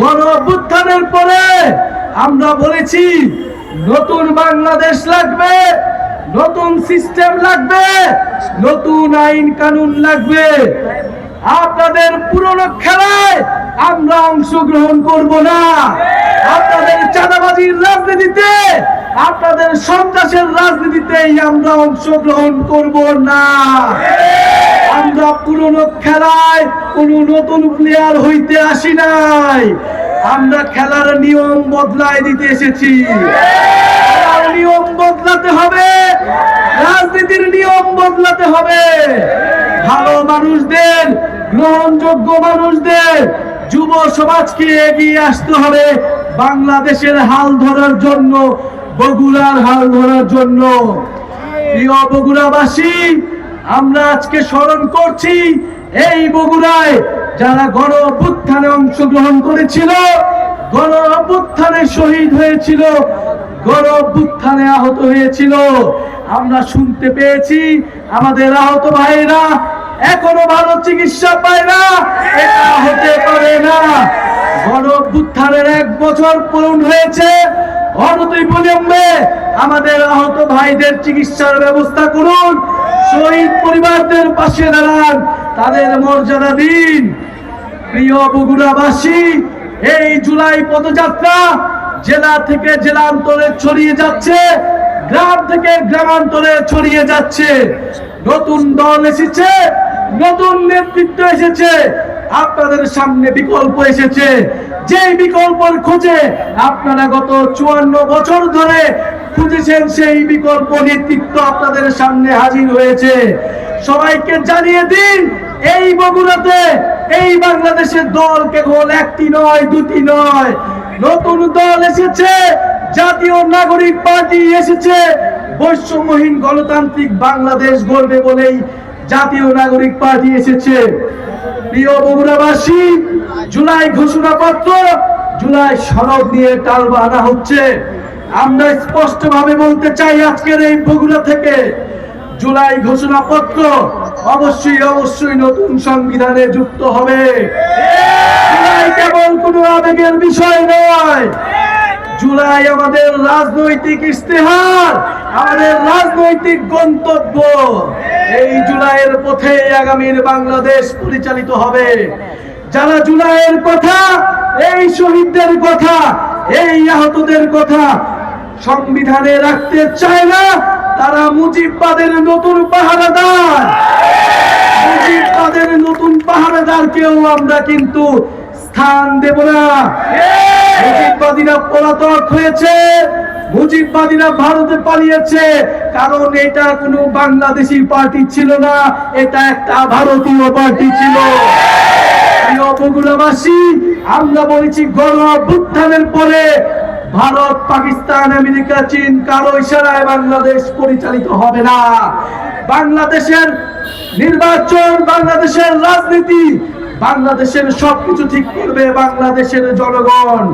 গণ অভ্যুত্থানের পরে আমরা বলেছি, নতুন বাংলাদেশ লাগবে, নতুন সিস্টেম লাগবে, নতুন আইন কানুন লাগবে। আপনাদের পুরনো খেলায় আমরা অংশগ্রহণ করব না। আপনাদের চাঁদাবাজির রাজনীতিতে, আপনাদের সন্ত্রাসের রাজনীতিতেই আমরা অংশগ্রহণ করব না। আমরা পুরনো খেলায় কোন নতুন প্লেয়ার হইতে আসি নাই। আমরা খেলার নিয়ম বদলায় দিতে এসেছি। নিয়ম বদলাতে হবে, রাজনীতির নিয়ম বদলাতে হবে। ভালো মানুষদের, গ্রহণযোগ্য মানুষদের, যুব সমাজকে এগিয়ে আসতে হবে বাংলাদেশের হাল ধরার জন্য, বগুড়ার হাল ধরার জন্য। প্রিয় বগুড়াবাসী আমরা আজকে স্মরণ করছি এই বগুড়ায় যারা গণ অভ্যুত্থানে অংশগ্রহণ করেছিল, গণ অভ্যুত্থানে শহীদ হয়েছিল, গণ অভ্যুত্থানে আহত হয়েছিল। আমরা শুনতে পেয়েছি আমাদের আহত ভাইরা এখনও ভালো চিকিৎসা পায় না, এটা হতে পারে না। গণ অভ্যুত্থানের এক বছর পূরণ হয়েছে অনতি বিলম্বে আমাদের আহত ভাইদের চিকিৎসার ব্যবস্থা করুন। শহীদ পরিবারদের পাশে দাঁড়ান। তাদের মর্যাদা দিন। প্রিয় বগুড়াবাসী, এই জুলাই পদযাত্রা জেলা থেকে জেলান্তরে ছড়িয়ে যাচ্ছে, গ্রাম থেকে গ্রামান্তরে ছড়িয়ে যাচ্ছে। নতুন দল এসেছে, নতুন নেতৃত্ব এসেছে। আপনাদের সামনে বিকল্প এসেছে। যে বিকল্পের খোঁজে আপনারা গত চুয়ান্ন বছর ধরে খুঁজেছেন, সেই বিকল্প নেতৃত্ব আপনাদের সামনে হাজির হয়েছে। সবাইকে জানিয়ে দিন, এই বগুড়াতে, এই বাংলাদেশের দল কেবল একটি নয়, দুটি নয়। নতুন দল এসেছে, জাতীয় নাগরিক পার্টি এসেছে। বৈষম্যহীন গণতান্ত্রিক বাংলাদেশ গড়বে বলেই জাতীয় নাগরিক পার্টি এসেছে। প্রিয় বগুড়াবাসী, জুলাই ঘোষণাপত্র, জুলাই সনদ নিয়ে টাল আনা হচ্ছে। আমরা স্পষ্ট ভাবে বলতে চাই আজকের এই বগুড়া থেকে, জুলাই ঘোষণাপত্র অবশ্যই অবশ্যই নতুন সংবিধানে যুক্ত হবে। কেবল কোনো আবেগের বিষয় নয়। জুলাই আমাদের রাজনৈতিক ইস্তেহার আমাদের রাজনৈতিক গন্তব্য। এই জুলাইয়ের পথে আগামীর বাংলাদেশ পরিচালিত হবে। যারা জুলাইয়ের কথা, এই শহীদদের কথা, এই আহতদের কথা সংবিধানে রাখতে চায় না, তারা মুজিববাদের নতুন পাহারাদার। মুজিববাদের নতুন পাহারাদারকেও আমরা কিন্তু স্থান দেব না। মুজিববাদীরা পলাতক হয়েছে মুজিববাদীরা ভারতে পালিয়েছে। কারণ এটা কোনো বাংলাদেশি পার্টি ছিল না, এটা একটা ভারতীয় পার্টি ছিল। আমরা বলেছি গণ অভ্যুত্থানের পরে ভারত, পাকিস্তান, আমেরিকা, চীন, কারও ইশারায় বাংলাদেশ পরিচালিত হবে না। বাংলাদেশের নির্বাচন, বাংলাদেশের রাজনীতি, বাংলাদেশের সবকিছু ঠিক করবে বাংলাদেশের জনগণ।